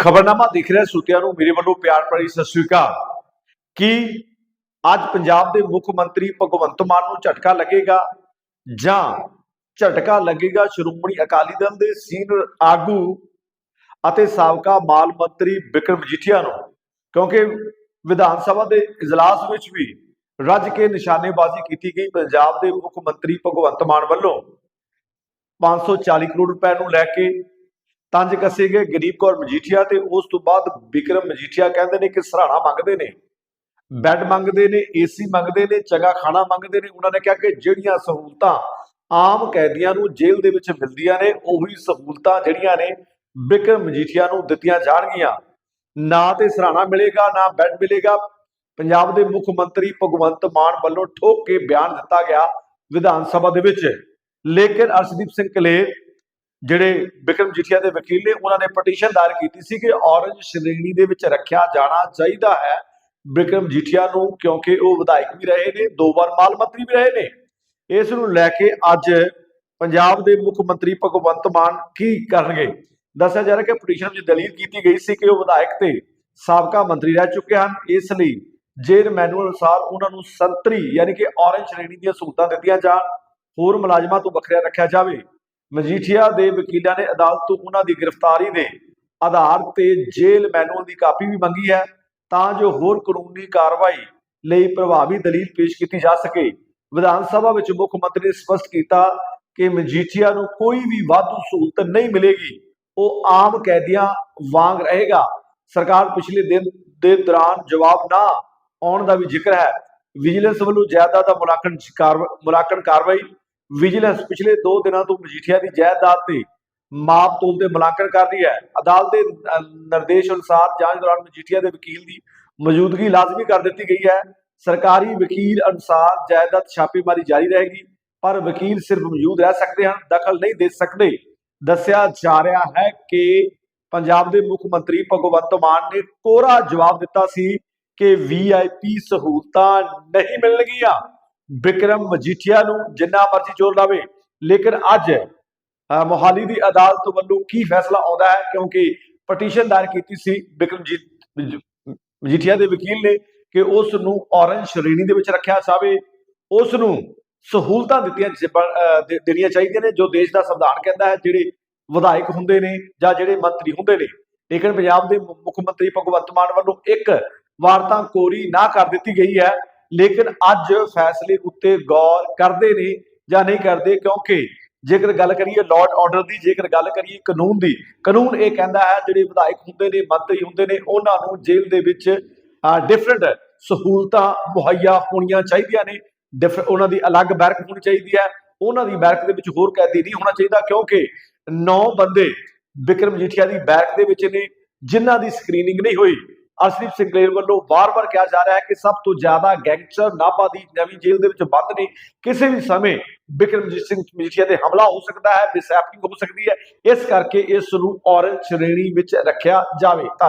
ਖਬਰਨਾਮਾ ਦੇਖ ਰਿਹਾ ਸਰੋਤਿਆਂ ਨੂੰ, ਮੇਰੇ ਵੱਲੋਂ ਪਿਆਰ ਭਰੀ ਸਤਿ ਸ੍ਰੀ ਅਕਾਲ। ਕਿ ਅੱਜ ਪੰਜਾਬ ਦੇ ਮੁੱਖ ਮੰਤਰੀ ਭਗਵੰਤ ਮਾਨ ਨੂੰ ਝਟਕਾ ਲੱਗੇਗਾ? ਜਾਂ ਝਟਕਾ ਲੱਗੇਗਾ ਸ਼੍ਰੋਮਣੀ ਅਕਾਲੀ ਦਲ ਦੇ ਸੀਨੀਅਰ ਆਗੂ ਅਤੇ ਸਾਬਕਾ ਮਾਲ ਮੰਤਰੀ ਬਿਕਰਮ ਮਜੀਠੀਆ ਨੂੰ? ਕਿਉਂਕਿ ਵਿਧਾਨ ਸਭਾ ਦੇ ਇਜਲਾਸ ਵਿੱਚ ਵੀ ਰੱਜ ਕੇ ਨਿਸ਼ਾਨੇਬਾਜ਼ੀ ਕੀਤੀ ਗਈ ਪੰਜਾਬ ਦੇ ਮੁੱਖ ਮੰਤਰੀ ਭਗਵੰਤ ਮਾਨ ਵੱਲੋਂ। 540 ਕਰੋੜ ਰੁਪਏ ਨੂੰ ਲੈ ਕੇ ਤੰਜ ਕੱਸੇ ਗਏ ਗਰੀਬ ਕੌਰ ਮਜੀਠੀਆ ਤੇ ਉਸ ਤੋਂ ਬਾਅਦ ਵਿਕਰਮ ਮਜੀਠੀਆ ਕਹਿੰਦੇ ਨੇ ਕਿ ਸਰਾਣਾ ਮੰਗਦੇ ਨੇ, ਬੈੱਡ ਮੰਗਦੇ ਨੇ, ਏਸੀ ਮੰਗਦੇ ਨੇ, ਚੰਗਾ ਖਾਣਾ ਮੰਗਦੇ ਨੇ, ਉਹਨਾਂ ਨੇ ਕਿਹਾ ਕਿ ਜਿਹੜੀਆਂ ਸਹੂਲਤਾਂ ਆਮ ਕੈਦੀਆਂ ਨੂੰ ਜੇਲ੍ਹ ਦੇ ਵਿੱਚ ਮਿਲਦੀਆਂ ਨੇ, ਉਹੀ ਸਹੂਲਤਾਂ ਜਿਹੜੀਆਂ ਨੇ ਵਿਕਰਮ ਮਜੀਠੀਆ ਨੂੰ ਦਿੱਤੀਆਂ ਜਾਣਗੀਆਂ। ਨਾ ਤੇ ਸਰਾਣਾ ਮਿਲੇਗਾ, ਨਾ ਬੈੱਡ ਮਿਲੇਗਾ। ਪੰਜਾਬ ਦੇ ਮੁੱਖ ਮੰਤਰੀ ਭਗਵੰਤ ਮਾਨ ਵੱਲੋਂ ਠੋਕ ਕੇ ਬਿਆਨ ਦਿੱਤਾ ਗਿਆ ਵਿਧਾਨ ਸਭਾ ਦੇ ਵਿੱਚ। ਲੇਕਿਨ ਅਰਸ਼ਦੀਪ ਸਿੰਘ ਕਲੇਰ ਜਿਹੜੇ ਵਿਕਰਮ ਜੀਠੀਆ ਦੇ ਵਕੀਲ ਨੇ, ਉਹਨਾਂ ਨੇ ਪਟੀਸ਼ਨ ਦਾਇਰ ਕੀਤੀ ਸੀ ਕਿ ਔਰੰਜ ਸ਼੍ਰੇਣੀ ਦੇ ਵਿੱਚ ਰੱਖਿਆ ਜਾਣਾ ਚਾਹੀਦਾ ਹੈ। ਵਿਕਰਮ ਜੀਠੀਆ ਨੂੰ ਕਿਉਂਕਿ ਉਹ ਵਿਧਾਇਕ ਵੀ ਰਹੇ ਨੇ, ਦੋ ਵਾਰ ਮਾਲ ਮੰਤਰੀ ਵੀ ਰਹੇ ਨੇ। ਇਸ ਨੂੰ ਲੈ ਕੇ ਅੱਜ ਪੰਜਾਬ ਦੇ ਮੁੱਖ ਮੰਤਰੀ ਭਗਵੰਤ ਮਾਨ ਕੀ ਕਰਨਗੇ? ਦੱਸਿਆ ਜਾ ਰਿਹਾ ਕਿ ਪਟੀਸ਼ਨ ਵਿੱਚ ਦਲੀਲ ਕੀਤੀ ਗਈ ਸੀ ਕਿ ਉਹ ਵਿਧਾਇਕ ਤੇ ਸਾਬਕਾ ਮੰਤਰੀ ਰਹਿ ਚੁੱਕੇ ਹਨ। ਇਸ ਲਈ ਜੇਲ ਮੈਨੂਅਲ ਅਨੁਸਾਰ ਉਹਨਾਂ ਨੂੰ ਸੰਤਰੀ, ਯਾਨੀ ਕਿ ਔਰੰਜ ਸ਼੍ਰੇਣੀ ਦੀਆਂ ਸਹੂਲਤਾਂ ਦਿੱਤੀਆਂ ਜਾਣ, ਹੋਰ ਮੁਲਾਜ਼ਮਾਂ ਤੋਂ ਵੱਖਰਾ ਰੱਖਿਆ ਜਾਵੇ। ਮਜੀਠੀਆ ਦੇ ਵਕੀਲਾਂ ਨੇ ਅਦਾਲਤ ਤੋਂ ਉਹਨਾਂ ਦੀ ਗ੍ਰਿਫਤਾਰੀ ਦੇ ਆਧਾਰ ਤੇ ਜੇਲ ਮੈਨੂਅਲ ਦੀ ਕਾਪੀ ਵੀ ਮੰਗੀ ਹੈ ਤਾਂ ਜੋ ਹੋਰ ਕਾਨੂੰਨੀ ਕਾਰਵਾਈ ਲਈ ਪ੍ਰਭਾਵੀ ਦਲੀਲ ਪੇਸ਼ ਕੀਤੀ ਜਾ ਸਕੇ। ਵਿਧਾਨ ਸਭਾ ਵਿੱਚ ਮੁੱਖ ਮੰਤਰੀ ਨੇ ਸਪਸ਼ਟ ਕੀਤਾ ਕਿ ਮਜੀਠੀਆ ਨੂੰ ਕੋਈ ਵੀ ਵਾਧੂ ਸਹੂਲਤ ਨਹੀਂ ਮਿਲੇਗੀ। ਉਹ ਆਮ ਕੈਦੀਆਂ ਵਾਂਗ ਰਹੇਗਾ। ਸਰਕਾਰ ਪਿਛਲੇ ਦਿਨ ਦੇ ਦੌਰਾਨ ਜਵਾਬ ਨਾ ਆਉਣ ਦਾ ਵੀ ਜ਼ਿਕਰ ਹੈ। ਵਿਜੀਲੈਂਸ ਵੱਲੋਂ ਜਾਇਦਾਦ ਦਾ ਮੁਲਾਂਕਣ ਕਾਰਵਾ- ਮੁਲਾਂਕਣ ਕਾਰਵਾਈ ਵਿਜੀਲੈਂਸ ਪਿਛਲੇ 2 ਦਿਨਾਂ ਤੋਂ ਮਜੀਠੀਆ ਦੀ ਜਾਇਦਾਦ ਤੇ ਮਾਪ ਤੋਲ ਤੇ ਮੁਲਾਂਕਣ ਕਰ ਰਹੀ ਹੈ। ਅਦਾਲਤ ਦੇ ਨਿਰਦੇਸ਼ ਅਨੁਸਾਰ ਜਾਂਚ ਦੌਰਾਨ ਮਜੀਠੀਆ ਦੇ ਵਕੀਲ ਦੀ ਮੌਜੂਦਗੀ ਲਾਜ਼ਮੀ ਕਰ ਦਿੱਤੀ ਗਈ ਹੈ। ਸਰਕਾਰੀ ਵਕੀਲ ਅਨੁਸਾਰ ਜਾਇਦਾਦ ਛਾਪੇਮਾਰੀ ਜਾਰੀ ਰਹੇਗੀ, ਪਰ ਵਕੀਲ ਸਿਰਫ ਮੌਜੂਦ ਰਹਿ ਸਕਦੇ ਹਨ, ਦਖਲ ਨਹੀਂ ਦੇ ਸਕਦੇ। ਦੱਸਿਆ ਜਾ ਰਿਹਾ ਹੈ ਕਿ ਪੰਜਾਬ ਦੇ ਮੁੱਖ ਮੰਤਰੀ ਭਗਵੰਤ ਮਾਨ ਨੇ ਕੋਰਾ ਜਵਾਬ ਦਿੱਤਾ ਸੀ ਕਿ ਵੀਆਈਪੀ ਸਹੂਲਤਾਂ ਨਹੀਂ ਮਿਲਣਗੀਆਂ। ਬਿਕਰਮ ਮਜੀਠੀਆ ਨੂੰ ਜਿੰਨਾ ਮਰਜ਼ੀ ਜ਼ੋਰ ਲਾਵੇ, ਲੇਕਿਨ ਅੱਜ ਮੋਹਾਲੀ ਦੀ ਅਦਾਲਤ ਵੱਲੋਂ ਕੀ ਫੈਸਲਾ ਆਉਂਦਾ ਹੈ? ਕਿਉਂਕਿ ਪਟੀਸ਼ਨ ਦਾਇਰ ਕੀਤੀ ਸੀ ਵਿਕਰਮਜੀਤ ਮਜੀਠੀਆ ਦੇ ਵਕੀਲ ਨੇ ਕਿ ਉਸ ਨੂੰ ਔਰੰਜ ਸ਼੍ਰੇਣੀ ਦੇ ਵਿੱਚ ਰੱਖਿਆ ਜਾਵੇ। ਉਸ ਨੂੰ ਸਹੂਲਤਾਂ ਦਿੱਤੀਆਂ ਦੇਣੀਆਂ ਚਾਹੀਦੀਆਂ ਨੇ, ਜੋ ਦੇਸ਼ ਦਾ ਸੰਵਿਧਾਨ ਕਹਿੰਦਾ ਹੈ, ਜਿਹੜੇ ਵਿਧਾਇਕ ਹੁੰਦੇ ਨੇ ਜਾਂ ਜਿਹੜੇ ਮੰਤਰੀ ਹੁੰਦੇ ਨੇ। ਲੇਕਿਨ ਪੰਜਾਬ ਦੇ ਮੁੱਖ ਮੰਤਰੀ ਭਗਵੰਤ ਮਾਨ ਵੱਲੋਂ ਇੱਕ ਵਾਰਤਾ ਕੋਰੀ ਨਾ ਕਰ ਦਿੱਤੀ ਗਈ ਹੈ। ਲੇਕਿਨ ਅੱਜ ਫੈਸਲੇ ਉੱਤੇ ਗੌਰ ਕਰਦੇ ਨੇ ਜਾਂ ਨਹੀਂ ਕਰਦੇ, ਕਿਉਂਕਿ ਜੇਕਰ ਗੱਲ ਕਰੀਏ ਲਾਰਡ ਆਰਡਰ ਦੀ, ਜੇਕਰ ਗੱਲ ਕਰੀਏ ਕਾਨੂੰਨ ਦੀ, ਕਾਨੂੰਨ ਇਹ ਕਹਿੰਦਾ ਹੈ ਜਿਹੜੇ ਵਿਧਾਇਕ ਹੁੰਦੇ ਨੇ, ਮੰਤਰੀ ਹੁੰਦੇ ਨੇ, ਉਹਨਾਂ ਨੂੰ ਜੇਲ੍ਹ ਦੇ ਵਿੱਚ ਡਿਫਰੈਂਟ ਸਹੂਲਤਾਂ ਮੁਹੱਈਆ ਹੋਣੀਆਂ ਚਾਹੀਦੀਆਂ ਨੇ ਡਿਫਰ- ਉਹਨਾਂ ਦੀ ਅਲੱਗ ਬੈਰਕ ਹੋਣੀ ਚਾਹੀਦੀ ਹੈ, ਉਹਨਾਂ ਦੀ ਬੈਰਕ ਦੇ ਵਿੱਚ ਹੋਰ ਕੈਦੀ ਨਹੀਂ ਹੋਣਾ ਚਾਹੀਦਾ, ਕਿਉਂਕਿ 9 ਬੰਦੇ ਵਿਕਰਮ ਜੀਠੀਆ ਦੀ ਬੈਰਕ ਦੇ ਵਿੱਚ ਨੇ, ਜਿਨ੍ਹਾਂ ਦੀ ਸਕਰੀਨਿੰਗ ਨਹੀਂ ਹੋਈ। ਅਰਸ਼ਦੀਪ ਸਿੰਘ ਵੱਲੋਂ ਵਾਰ-ਵਾਰ ਕਿਹਾ ਜਾ ਰਿਹਾ ਹੈ ਕਿ ਸਭ ਤੋਂ ਜ਼ਿਆਦਾ ਗੈਂਗਸਟਰ ਨਾਭਾ ਦੀ ਨਵੀਂ ਜੇਲ੍ਹ ਦੇ ਵਿੱਚ ਬੰਦ ਨੇ। ਕਿਸੇ ਵੀ ਸਮੇਂ ਬਿਕਰਮਜੀਤ ਸਿੰਘ ਮਜੀਠੀਆ ਤੇ ਹਮਲਾ ਹੋ ਸਕਦਾ ਹੈ ਮਿਸਹੈਪਨਿੰਗ ਹੋ ਸਕਦੀ ਹੈ। ਇਸ ਕਰਕੇ ਇਸ ਨੂੰ ਔਰੰਜ ਸ਼੍ਰੇਣੀ ਵਿੱਚ ਰੱਖਿਆ ਜਾਵੇ। ਧੰਨਵਾਦ।